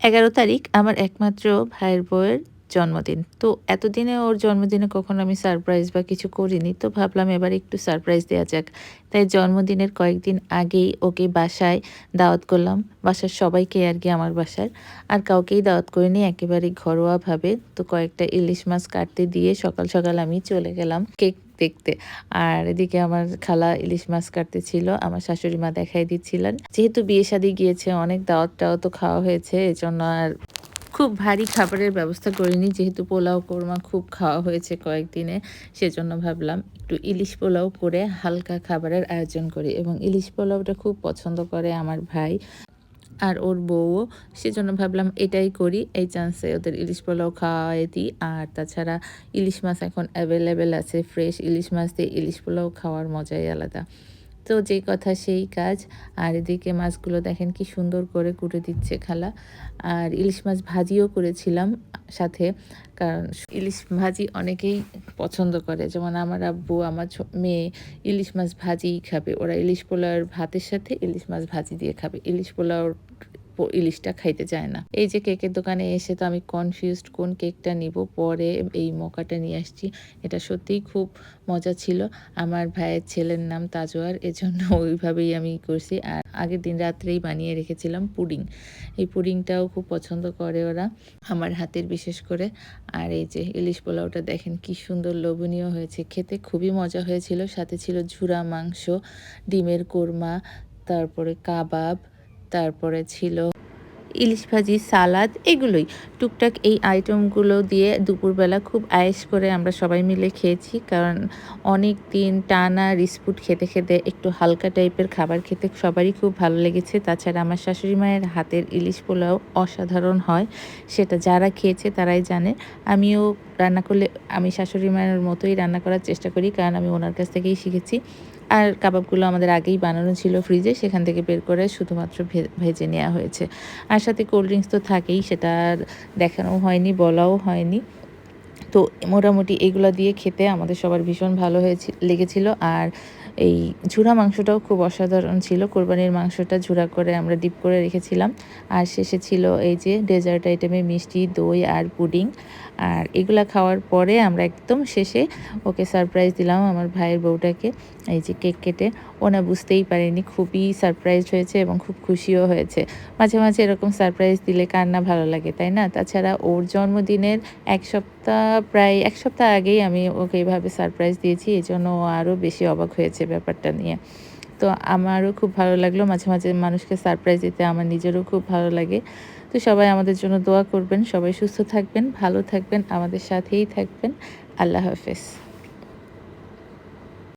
এগারো তারিখ আমার একমাত্র ভাইয়ের বউয়ের জন্মদিন। তো এতদিনে ওর জন্মদিনে কখনো আমি সারপ্রাইজ বা কিছু করিনি। তো ভাবলাম এবার একটু সারপ্রাইজ দেওয়া যাক। তাই জন্মদিনের কয়েকদিন আগেই ওকে বাসায় দাওয়াত করলাম। বাসার সবাইকে আর কি আমার বাসার। আর কাউকেই দাওয়াত করিনি, একেবারে ঘরোয়াভাবে। তো কয়েকটা ইলিশ মাছ কাটতে দিয়ে সকাল সকাল আমি চলে গেলাম। কেক দেখতে। আর এদিকে আমার খালা ইলিশ মাছ কাটতে ছিল, আমার শাশুড়ি মা দেখাই দিচ্ছিলেন। যেহেতু বিয়ে শাদি গিয়েছে, অনেক দাওয়াত টাওয়াত খাওয়া হয়েছে, এজন্য আর খুব ভারী খাবারের ব্যবস্থা করিনি। যেহেতু পোলাও কোরমা খুব খাওয়া হয়েছে কয়েকদিনে, সেজন্য ভাবলাম একটু ইলিশ পোলাও করে হালকা খাবারের আয়োজন করি। এবং ইলিশ পোলাওটা খুব পছন্দ করে আমার ভাই। আর ওর বউও, সেজন্য ভাবলাম এটাই করি। এই চান্সে ওদের ইলিশ পোলাও খাওয়াই দিই। আর তাছাড়া ইলিশ মাছ এখন অ্যাভেলেবেল আছে ফ্রেশ ইলিশ মাছ দিয়ে ইলিশ পোলাও খাওয়ার মজাই আলাদা। তো যেই কথা সেই কাজ। আর এদিকে মাছগুলো দেখেন কি সুন্দর করে কুটে দিচ্ছে খালা। আর ইলিশ মাছ ভাজিও করেছিলাম সাথে, কারণ ইলিশ ভাজি অনেকেই পছন্দ করে। যেমন আমার আব্বু, আমার মেয়ে ইলিশ মাছ ভাজিই খাবে। ওরা ইলিশ পোলাওয়ের ভাতের সাথে ইলিশ মাছ ভাজি দিয়ে খাবে। ইলিশ পোলাওর ইলিশটা খাইতে চায় না। এই যে কেকের দোকানে এসে তো আমি কনফিউজড কোন কেকটা নিব, পরে এই মকাটা নিয়ে আসছি। এটা সত্যিই খুব মজা ছিল। আমার ভাইয়ের ছেলের নাম তাজোয়ার এজন্য ওইভাবেই আমি করছি। আর আগের দিন রাত্রেই বানিয়ে রেখেছিলাম পুডিং। এই পুডিংটাও খুব পছন্দ করে ওরা, আমার হাতের বিশেষ করে। আর এই যে ইলিশ পোলাওটা দেখেন কি সুন্দর লোভনীয় হয়েছে। খেতে খুবই মজা হয়েছিল। সাথে ছিল ঝুরা মাংস, ডিমের কোরমা, তারপরে কাবাব তারপরে ছিল ইলিশ ভাজি, সালাদ এগুলোই। টুকটাক এই আইটেমগুলো দিয়ে দুপুরবেলা খুব আয়েস করে আমরা সবাই মিলে খেয়েছি, কারণ অনেক দিন টানা রিসপুট খেতে খেতে একটু হালকা টাইপের খাবার খেতে সবারই খুব ভালো লেগেছে। তাছাড়া আমার শাশুড়ি মায়ের হাতের ইলিশ পোলাও অসাধারণ হয়, সেটা যারা খেয়েছে তারাই জানে। আমিও রান্না করলে, আমি শাশুড়ি মায়ের মতোই রান্না করার চেষ্টা করি, কারণ আমি ওনার কাছ থেকেই শিখেছি। আর কাবাবগুলো আমাদের আগেই বানানো ছিল ফ্রিজে, সেখান থেকে বের করে শুধুমাত্র ভেজে নেওয়া হয়েছে। আর সাথে কোল্ড ড্রিঙ্কস তো থাকেই, সেটা আর দেখানো হয়নি, বলাও হয়নি। তো মোটামুটি এগুলো দিয়ে খেতে আমাদের সবার ভীষণ ভালো হয়েছে, লেগেছিল। আর এই ঝুরা মাংসটাও খুব অসাধারণ ছিল। কোরবানির মাংসটা ঝুরা করে আমরা ডিপ করে রেখেছিলাম। আর শেষে ছিল এই যে ডেজার্ট আইটেমে মিষ্টি, দই আর পুডিং। আর এগুলা খাওয়ার পরে আমরা একদম শেষে ওকে সারপ্রাইজ দিলাম আমার ভাইয়ের বউটাকে। এই যে কেক কেটে। ওনা বুঝতেই পারেনি, খুবই সারপ্রাইজ হয়েছে এবং খুব খুশিও হয়েছে। মাঝে মাঝে এরকম সারপ্রাইজ দিলে কার না ভালো লাগে, তাই না? তাছাড়া ওর জন্মদিনের এক সপ্তাহ প্রায়, এক সপ্তাহ আগেই আমি ওকে এইভাবে সারপ্রাইজ দিয়েছি এই জন্য ও আরও বেশি অবাক হয়েছে ব্যাপারটা নিয়ে। তো আমারও খুব ভালো লাগল। মাঝে মাঝে মানুষকে সারপ্রাইজ দিতে আমার নিজেরও খুব ভালো লাগে। তো সবাই আমাদের জন্য দোয়া করবেন, সবাই সুস্থ থাকবেন, ভালো থাকবেন, আমাদের সাথেই থাকবেন। আল্লাহ হাফেজ।